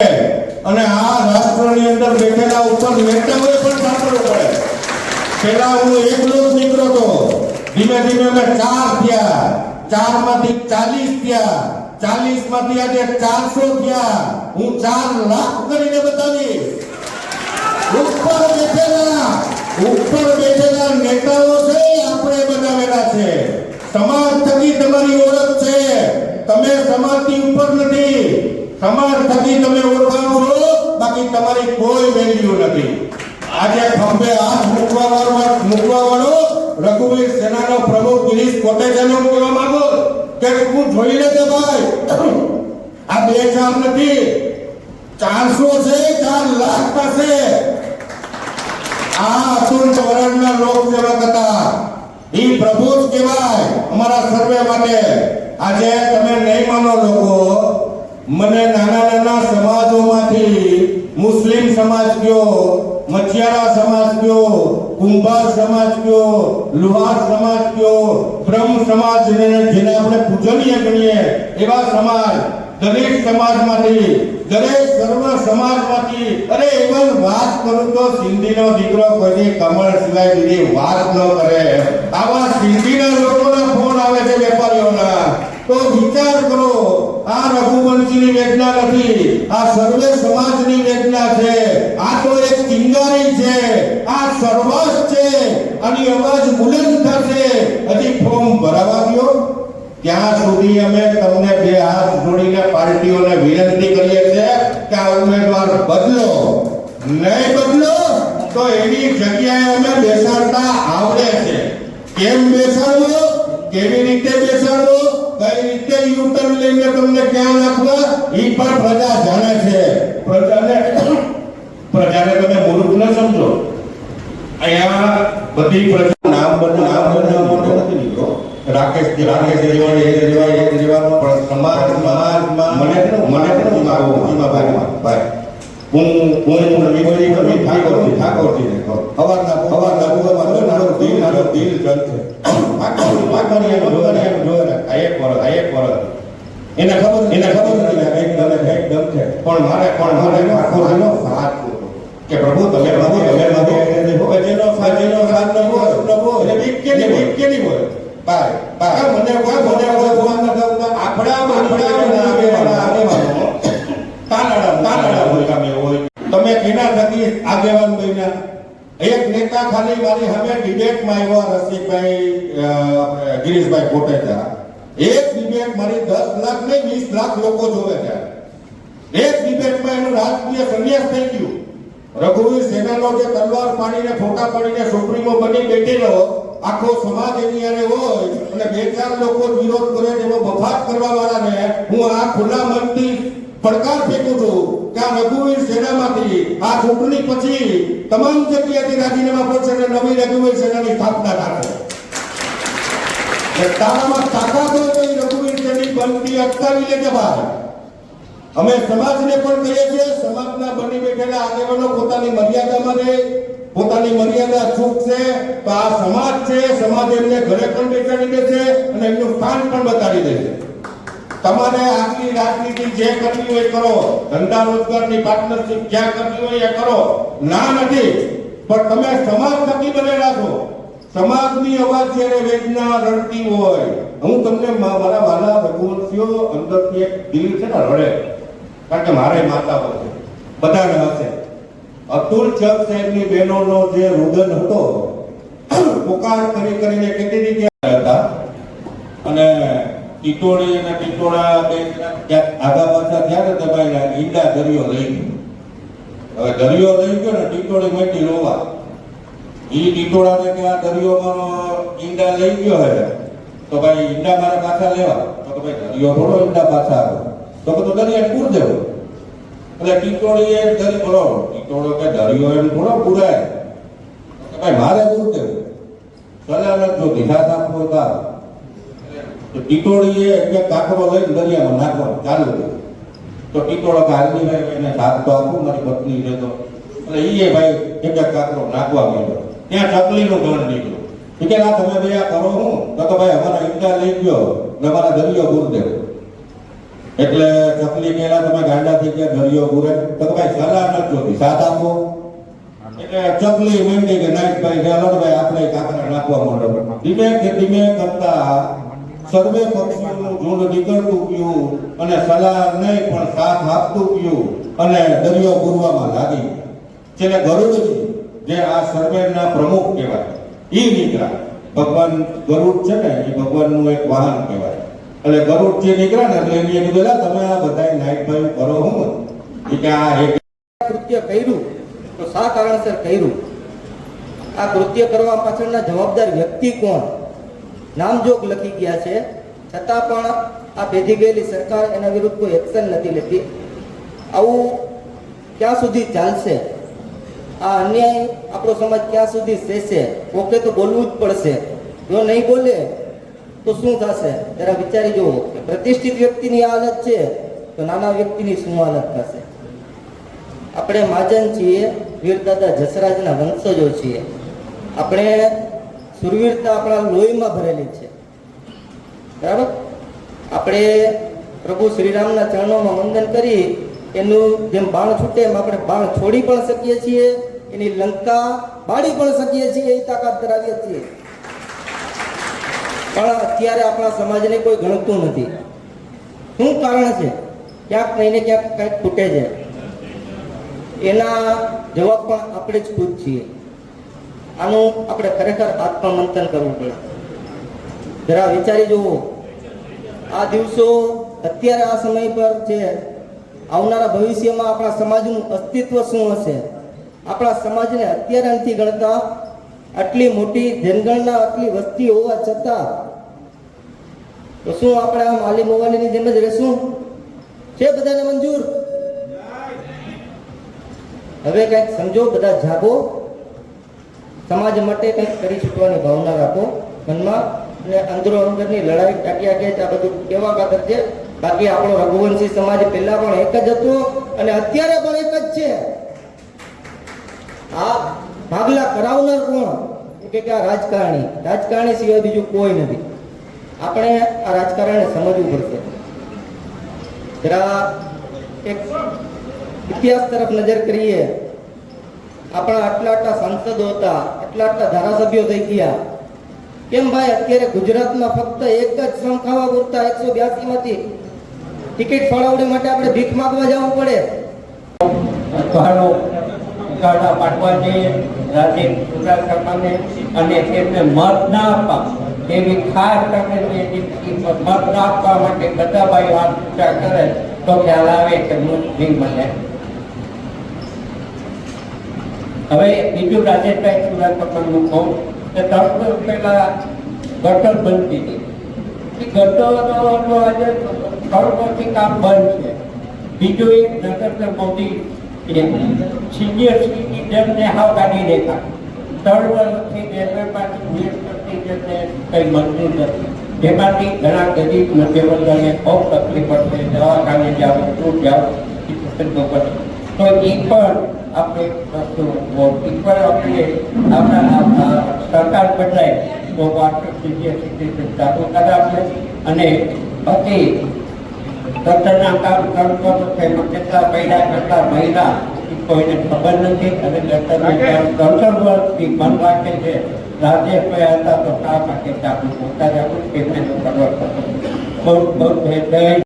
અને આ રાષ્ટ્રની અંદર બેઠેલા ઉપર નેતાઓએ પણ સાંભળવું પડે. પેલા હું એકલો જ નીકળો તો ધીમે ધીમે અમે ચાર થયા. ચારમાંથી ચાલીસ થયા. ચાલીસમાંથી આજે ચારસો થયા. હું ચાર લાખ કરીને બતાવીશ. ઉપર બેઠેલા ઉપર બેઠેલા નેતાઓ છે, આપણે બનાવેલા છે. સમાજ થકી તમારી ઓળખ છે. તમે સમાજથી ઉપર નથી. સમાજ થકી તમે ઓળખાવો છો, બાકી તમારી કોઈ વેલ્યુ નથી. આજે ખંભે હાથ મૂકવા વાળો મૂકવા વાળો રઘુવીર સેનાનો પ્રમુખ ગિરીશ કોટેચાનો કહેવા માંગો કે હું જોઈ લેજે ભાઈ. આ બે ચાર નથી. ચારસો છે, ચાર લાખ પાસે. આ અતુલ વરણના લોક સેવક હતા. એ પ્રભુ જ કહેવાય અમારા સર્વે માટે. આજે તમે નહીં માનો લોકો. મને નાના નાના સમાજોમાંથી મુસ્લિમ સમાજ કયો મચિયારા સમાજ કયો કુંભાર સમાજ કયો લુહાર સમાજ કયો બ્રહ્મ સમાજ જેને આપણે પૂજનીય ગણીએ એવા સમાજ, દરેક સમાજમાંથી, દરેક સર્વ સમાજમાંથી, અરે even વાત કરું તો સિંધીનો દીકરો કોઈ કમળ સિવાય બીજી વાત ન કરે. આવા સિંધીના લોકોના ફોન આવે છે વેપારીઓના. તો વિચાર કરો, આ રઘુવંશીની વેદના નથી. આ સર્વે સમાજની વેદના છે. આ તો એક ચિંગારી છે. આ સર્વસ છે. આની અવાજ બુલંદ થશે. હજી ફોર્મ ભરાવા દો ત્યાં સુધી અમે તમને બે હાથ જોડીને પાર્ટીઓને વિનંતી કરીએ છીએ કે આ ઉમેદવાર બદલો. નહીં બદલો, તો એની જગ્યાએ અમે બેસાડતા આવડે છે. કેમ બેસાડવો? કેવી રીતે બેસાડવો? કઈ રીતે યુટર્ન લઈને તમને ક્યાં નાખવા એ પણ પ્રજા જાણે છે. પ્રજાને પ્રજાને તમે મૂર્ખ ન સમજો. અહીંયા બધી પ્રજા નામ બધું નામ બધા માટે નથી લીધો રાકેશ રાકેશ જેવા એ જેવા એ જેવા પણ સમાજ સમાજમાં મને મને ને મારો એમાં ભાઈ ભાઈ. હું હું હું વિભરી કવિ ઠાકોરજી. ઠાકોરજી અવારના અવારના અવારના નારો દિલ નારો દિલ છે. આખરી આખરી એનો એનો જોરે આ એક વર્ષ આ એક વર્ષ એને ખબર એને ખબર નથી. કે એક દમ છે એક દમ છે પણ મારે પણ મારે ઠાકોરજીનો સાથ. કે પ્રભુ તમે પ્રભુ તમે પ્રભુ હોય જેનો સાથ ન હોય પ્રભુ એટલે બીક કેની બીક કેની હોય પાય પાય મને કોઈ મને કોઈ ભગવાન ન કહું આપણા આપણા આવે આગેવાનો તાનાડા તાનાડા હોય તમે હોય તમે કેના થકી આગેવાન બન્યા એક નેતા ખાલી મારી હવે ડિબેટમાં આવ્યા રસિકભાઈ ગિરીશભાઈ કોટેચા એક ડિબેટ મારી દસ લાખ નહીં વીસ લાખ લોકો જોવે છે એક ડિબેટમાં એનું રાજકીય સંન્યાસ થઈ ગયું. રઘુવીર સેનાનો જે તલવાર પાડીને, ફોટા પાડીને સુપ્રીમો બની બેઠેલો, આખો સમાજ એની હારે હોય અને બે ચાર લોકો વિરોધ કરે એવો બફાટ કરવા વાળાને હું આ ખુલ્લા મનથી પડકાર ફેંકું છું કે આ રઘુવીર સેનામાંથી, આ ચૂંટણી પછી તમામ જગ્યાએથી રાજીનામા પડશે અને નવી રઘુવીર સેનાની સ્થાપના થશે. તારામાં તાકાત હોય તો રઘુવીર સેનાની બનતી અટકાવી લેજે બહાર. અમે સમાજને પણ કહીએ છીએ, સમાજના બની બેઠેલા આગેવાનો પોતાની મર્યાદામાં રહે, પોતાની મર્યાદા ચૂકશે તો આ સમાજ છે, સમાજ એમને ઘરે પણ બેસાડી છે અને એમનું સ્થાન પણ બતાડી છે. તમારે આગલી રાજનીતિ જે કરવી હોય કરો, ધંધા રોજગારની પાર્ટનરશિપ જ્યાં કરવી હોય એ કરો. ના નથી, પણ તમે સમાજ થકી બનેલા છો. સમાજની અવાજ જ્યારે વેદના રડતી હોય, હું તમને મારા વાલા રઘુવંશીઓ અંદરથી એક દિલ છે ને રડે. કારણ કે મારે માતા છે. બધાને હશે. અતુલ ચક સાહેબની બહેનોનો જે રુદન હતો, પોકાર કરી કરીને કેટલી જગ્યાએ હતા? અને ટીટોળી અને ટીટોળા બે ક્યાંક આગા પાછા ત્યારે દબાયેલા ઈંડા દરિયો લઈ ગયો. હવે દરિયો લઈ ગયો ને ટીટોળી મેટી રોવા. એ ટીટોળાને કે આ દરિયોમાં ઈંડા લઈ ગયો હે. તો ભાઈ ઈંડા મારે પાછા લેવા. તો કે ભાઈ દરિયો થોડો ઈંડા પાછા આવે. તો કે તો પૂર દેવો. એટલે ટીટોળી એ ધરી બોલો, ટીટોળો કે દરિયો એમ થોડો પૂરાય. ભાઈ, મારે પૂર દેવું. સલાહ જો ધીરાત આપવો તો આવે. તો ટીટોળીએ એક કાકરો લઈને દરિયામાં નાખવાનું ચાલુ કર્યું. તો ટીટોળો કે ભાઈ એને સાથ તો આપું, મારી પત્ની છે તો. એટલે એ ભાઈ એક કાકરો નાખવા માંડ્યો. ત્યાં ચકલીનું ગણ નીકળ્યું. કે ના, તમે બે આ કરો હું. તો ભાઈ, અમારા ઈંડા લઈ ગયો ને અમારા દરિયો પૂર દેવો. એટલે ચકલી પેલા તમે ગાંડા થઈ ગયા દરિયો પૂરે તો ભાઈ સલાહ નથી જોતી, સાથ આપો. એટલે ચકલી મંડી કે નાઈટ ભાઈ ને ભાઈ, આપણે કાકરા નાખવા માંડો. ધીમે કે ધીમે કરતા સર્વે પક્ષીઓનું ઝુંડ નીકળતું ગયું અને સલાહ નહીં, પણ સાથ આપતું ગયું અને દરિયો પૂરવામાં લાગી. છેલ્લે ગરુડજી, જે આ સર્વેના પ્રમુખ કહેવાય એ નીકળ્યા. ભગવાન ગરુડ છે ને એ ભગવાનનું એક વાહન કહેવાય. એટલે ગરુડ જે નીકળ્યા ને એટલે એની કીધું "લા, તમે આ બધા નાઈટ ભાઈ કરો હું કે આ એક કૃત્ય કર્યું. તો શા કારણસર કર્યું? આ કૃત્ય કરવા પાછળના જવાબદાર વ્યક્તિ કોણ? નામજોગ લખી ગયા છે. છતાં પણ આ ભેદી ગયેલી સરકાર એના વિરુદ્ધ કોઈ એક્શન નથી લેતી. આવું ક્યાં સુધી ચાલશે? આ અન્યાય આપણો સમાજ ક્યાં સુધી સહેશે ઓકે તો બોલવું જ પડશે. જો નહીં બોલે તો શું થશે? જરા વિચારી જુઓ કે પ્રતિષ્ઠિત વ્યક્તિની હાલત છે તો નાના વ્યક્તિની શું હાલત થશે? આપણે મહાજન છીએ વીરદાદા જસરાજના વંશજો છીએ. આપણે સુરવીરતા આપણા લોહીમાં ભરેલી છે. બરાબર? આપણે પ્રભુ શ્રીરામના ચરણોમાં વંદન કરી, એનું જેમ બાણ છૂટે એમ આપણે બાણ છોડી પણ શકીએ છીએ, એની લંકા બાળી પણ શકીએ છીએ એ તાકાત ધરાવીએ છીએ. પણ અત્યારે આપણા સમાજને કોઈ ગણતું નથી. શું કારણ છે? ક્યાંક નહીં ક્યાંક કંઈક ખૂટે છે. એના જવાબ પણ આપણે જ ખુદ છીએ. આનું આપણે ખરેખર આત્મમંથન કરવું પડે. જરા વિચારી જુઓ. આ દિવસો અત્યારે આ સમય પર છે. આવનારા ભવિષ્યમાં આપણા સમાજનું અસ્તિત્વ શું હશે? આપણા સમાજને અત્યારે નથી ગણતા આટલી મોટી જનગણના આટલી વસ્તી હોવા છતાં, તો શું આપણે આમ આલી મોવાલીની જેમ જ રહેશું? છે બધાને મંજૂર? હવે કંઈક સમજો, બધા જાગો. સમાજ માટે કંઈક કરી છૂટવાની ભાવના રાખો. મનમાં અને અંદરો અંદરની લડાઈ ટાંકી આગે આ બધું કેવા ખાતર છે. બાકી આપણો રઘુવંશી સમાજ પહેલા પણ એક જ હતો અને અત્યારે પણ એક જ છે. આ ભાગલા કરાવનાર કોણ? કે આ રાજકારણી રાજકારણી સિવાય બીજું કોઈ નથી. આપણે આ રાજકારણ સમજવું પડશે. જરા એક ઇતિહાસ તરફ નજર કરીએ. આપણા આટલા આટલા સાંસદો હતા, આટલા આટલા ધારાસભ્યો થઈ ગયા. કેમ ભાઈ, અત્યારે ગુજરાતમાં ફક્ત એક જ શ્રમ ખાવા પૂરતા એકસો માંથી ટિકિટ ફાળવણી માટે આપણે ભીખ માગવા જવું પડે. પાડવા જોઈએ. રાજ્ય પૂરા કરવાને અને તેમને મત ના આપવા. તેવી ખાસ કરીને મત ના આપવા માટે બધા વાત વિચાર કરે, તો ખ્યાલ આવે કે મુક્તિ મળે હવે બીજું રાજેશભાઈ સુરત કરવાનું કહું, કે વર્ષ પહેલા ગટર બનતી હતી. ગટરનો આજે કરોડોથી કામ બંધ છે. બીજું એક નરેન્દ્ર મોદી સિનિયર સિટીઝનને હાવ કાઢી દેતા. ત્રણ વર્ષથી રેલવેમાંથી સિટીઝનને કંઈ મળતું નથી. જેમાંથી ઘણા ગરીબ મધ્યવર્ગને બહુ તકલીફ પડશે, દવાખાને જાઓ શું જાઓ, એ પ્રસંગો પડશે તો એ પણ આપણે વસ્તુ એ પણ આપણે આપણા સરકાર બદલાય તો વાસ્તવ સિનિયર સિટીઝન ચાલુ કરાવશે અને બાકી ગટરના કામ કરતો કેટલા પૈડા કેટલા મહિલા કોઈને ખબર નથી અને ગટરનું કામ ત્રણસો વર્ષથી બંધ રાખે છે. રાજેશભાઈ હતા તો શા માટે આપણે પોતા જ આપણું ખબર પડે બહુ બહુ